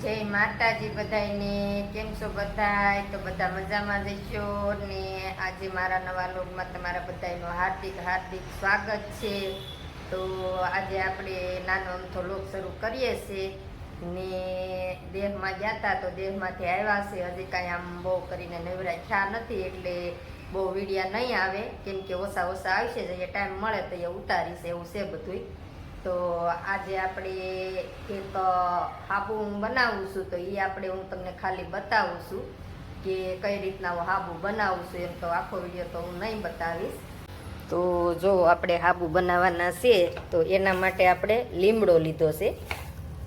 જય માતાજી બધાયને, કેમ છો બધાય? તો બધા મજામાં જઈશો ને આજે મારા નવા લોકમાં તમારા બધાયનું હાર્દિક હાર્દિક સ્વાગત છે. તો આજે આપણે નાનો અમથો લોક શરૂ કરીએ છીએ ને દેહમાં ગયા હતા તો દેહમાંથી આવ્યા છે. હજી કાંઈ આમ બહુ કરીને નવરાય થયા નથી એટલે બહુ વીડિયા નહીં આવે. કેમ કે ઓછા ઓછા આવશે જે ટાઈમ મળે તો એ ઉતારીશ, એવું છે બધુંય. તો આજે આપણે એક હાબુ હું બનાવું છું, તો એ આપણે હું તમને ખાલી બતાવું છું કે કઈ રીતના હું હાબુ બનાવું છું, એમ તો આખો વીડિયો તો હું નહીં બતાવીશ. તો જો આપણે હાબુ બનાવવાના છે, તો એના માટે આપણે લીમડો લીધો છે.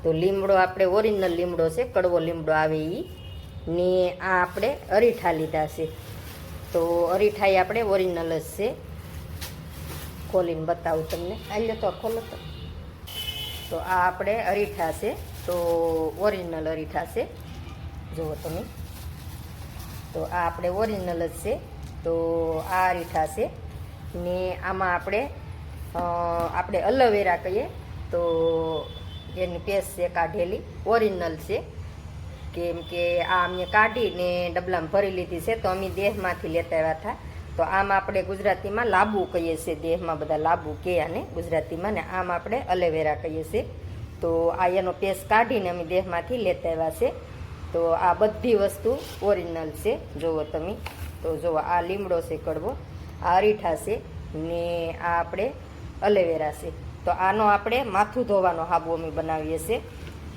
તો લીમડો આપણે ઓરિજિનલ લીમડો છે, કડવો લીમડો આવે એ ને આ આપણે અરીઠા લીધા છે. તો અરીઠા એ આપણે ઓરિજિનલ જ છે. ખોલીને બતાવું તમને. આલ્યો તો ખોલો તો. તો આ આપણે અરીઠા છે. તો ઓરિજિનલ અરીઠા છે. જુઓ તમે. તો આ આપણે ઓરિજિનલ જ છે. તો આ અરીઠા છે. ને આમાં આપણે આપણે અલોવેરા કહીએ. તો એની પેસ્ટ છે કાઢેલી. ઓરિજિનલ છે. કેમ કે આ અમે કાઢીને ડબલામાં ભરી લીધી છે. તો અમે દેહમાંથી લેતા આવ્યા હતા. તો આમ આપણે ગુજરાતીમાં લાંબુ કહીએ છીએ. દેહમાં બધા લાંબુ કે આને ગુજરાતીમાં ને આમ આપણે અલેવેરા કહીએ છીએ. તો આ એનો પેસ્ટ કાઢીને અમે દેહમાંથી લેતા આવ્યા છે. તો આ બધી વસ્તુ ઓરિજિનલ છે. જુઓ તમે. તો જુઓ આ લીમડો છે કડવો, આ અરીઠા છે ને આ આપણે અલેવેરા છે. તો આનો આપણે માથું ધોવાનો હાબુ અમે બનાવીએ છીએ.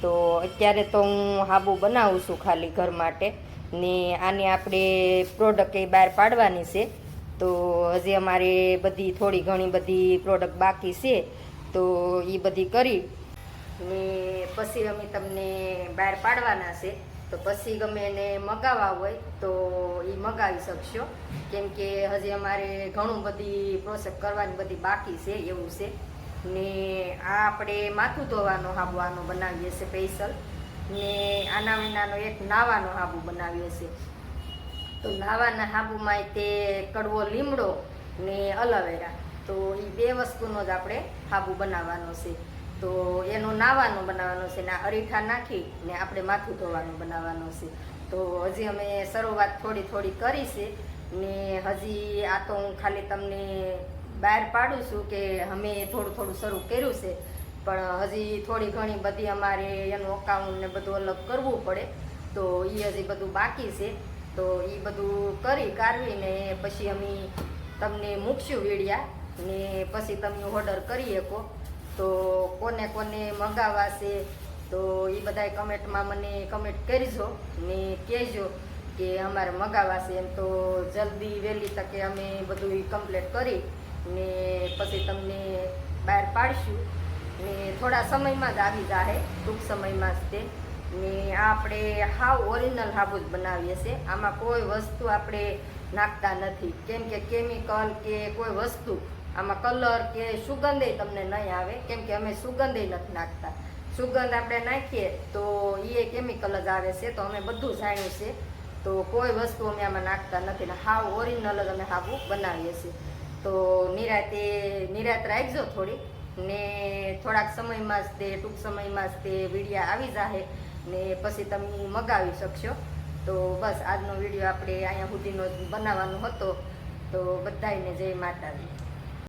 તો અત્યારે તો હું હાબુ બનાવું છું ખાલી ઘર માટે. ને આની આપણે પ્રોડક્ટ એ બહાર પાડવાની છે. તો હજી અમારે બધી થોડી ઘણી બધી પ્રોડક્ટ બાકી છે, તો એ બધી કરી. ને પછી અમે તમને બહાર પાડવાના છે, તો પછી ગમે એને મગાવવા હોય, તો એ મગાવી શકશો. કેમ કે હજી અમારે ઘણું બધી પ્રોસેસ કરવાની બધી બાકી છે, એવું છે. ને આ આપણે માથું ધોવાનો હાબુ આનો બનાવીએ છીએ સ્પેશિયલ ને આના વિનાનો એક નાવાનો હાબુ બનાવીએ છીએ. તો નાવાના હાબુમાં તે કડવો લીમડો ને અલોવેરા. તો એ બે વસ્તુનો જ આપણે હાબુ બનાવવાનો છે. તો એનો નાવાનો બનાવવાનો છે ને અરીઠા નાખી ને આપણે માથું ધોવાનું બનાવવાનું છે. તો હજી અમે શરૂઆત થોડી થોડી કરી છે ને હજી આ તો હું ખાલી તમને બહાર પાડું છું કે અમે થોડું થોડું શરૂ કર્યું છે. પણ હજી થોડી ઘણી બધી અમારે એનું અકાઉન્ટ ને બધું અલગ કરવું પડે. તો એ હજી બધું બાકી છે. તો એ બધું કરી કાઢવીને પછી અમે તમને મૂકશું વીડિયા ને પછી તમે ઓર્ડર કરી શકો. તો કોને કોને મંગાવવા તો એ બધાય કમેન્ટમાં મને કમેન્ટ કરજો ને કહેજો કે અમારે મગાવવા એમ તો જલ્દી વહેલી તકે અમે બધું કમ્પ્લીટ કરી ને પછી તમને બહાર પાડશું. ને થોડા સમયમાં જ આવી જાહે, ટૂંક સમયમાં જ તે. ને આપણે હાવ ઓરિજિનલ હાબુ જ બનાવીએ છીએ. આમાં કોઈ વસ્તુ આપણે નાખતા નથી. કેમ કે કેમિકલ કે કોઈ વસ્તુ, આમાં કલર કે સુગંધે તમને નહીં આવે. કેમ કે અમે સુગંધે નથી નાખતા. સુગંધ આપણે નાખીએ તો એ કેમિકલ જ આવે છે. તો અમે બધું જાણ્યું છે તો કોઈ વસ્તુ અમે આમાં નાખતા નથી ને હાવ ઓરિજિનલ જ અમે હાબુ બનાવીએ છીએ. તો નિરાતે, નિરાત રાખજો થોડી. ને થોડાક સમયમાં જ તે, ટૂંક સમયમાં જ તે વિડીયા આવી જાહે ને પછી તમે મગાવી શકશો. તો બસ આજનો વીડિયો આપણે અહીંયા સુધીનો બનાવવાનો હતો. તો બધાયને જય માતાજી.